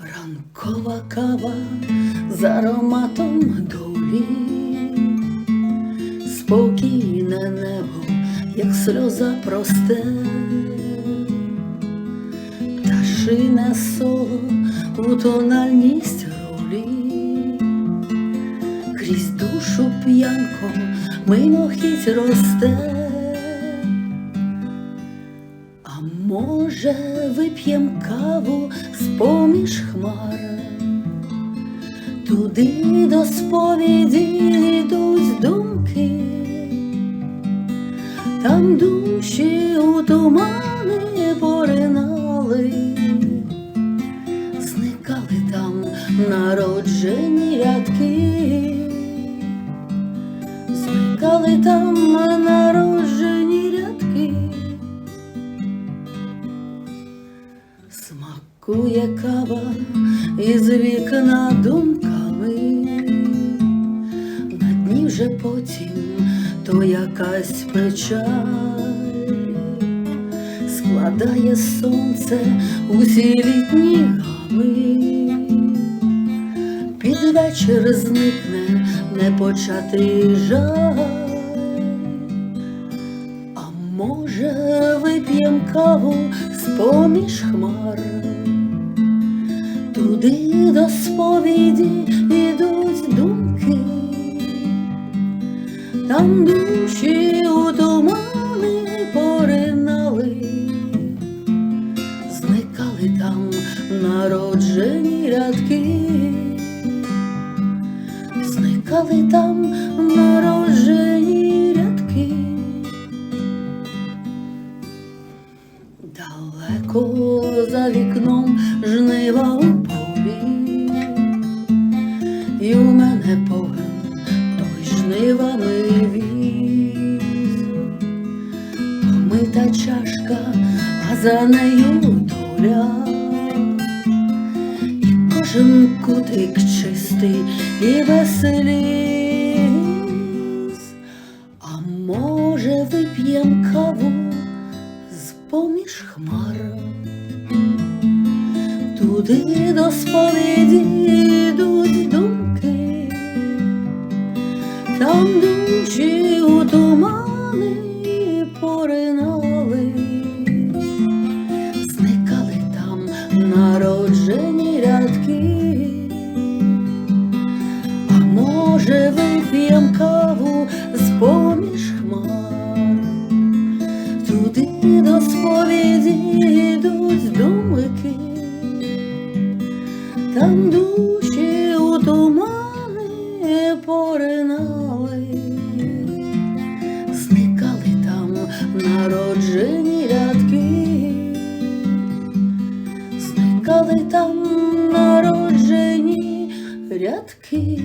Ранкова кава з ароматом долі, спокійне небо, як сльоза просте, пташине соло у тональність ролі, крізь душу п'янко мимохідь росте. А може, вип'єм каву з-поміж хмар, туди до сповіді йдуть думки, там душі у тумани Смакує кава із вікна думками, на дні вже потім то якась печаль, складає сонце усі літні гами, під вечір зникне непочатий жаль. Може, вип'єм каву з-поміж хмар, туди до сповіді йдуть думки, там душі у тумани поринали, зникали там народжені рядки, зникали там народжені рядки. Далеко за вікном жнива жнивами віз, помита чашка, а за нею доля, і кожен кутик чистий і веселіз. А може вип'єм каву з-поміж хмар, туди до сповіді Туди до сповіді йдуть думки, там душі у тумани поринали, зникали там народжені рядки, зникали там народжені рядки.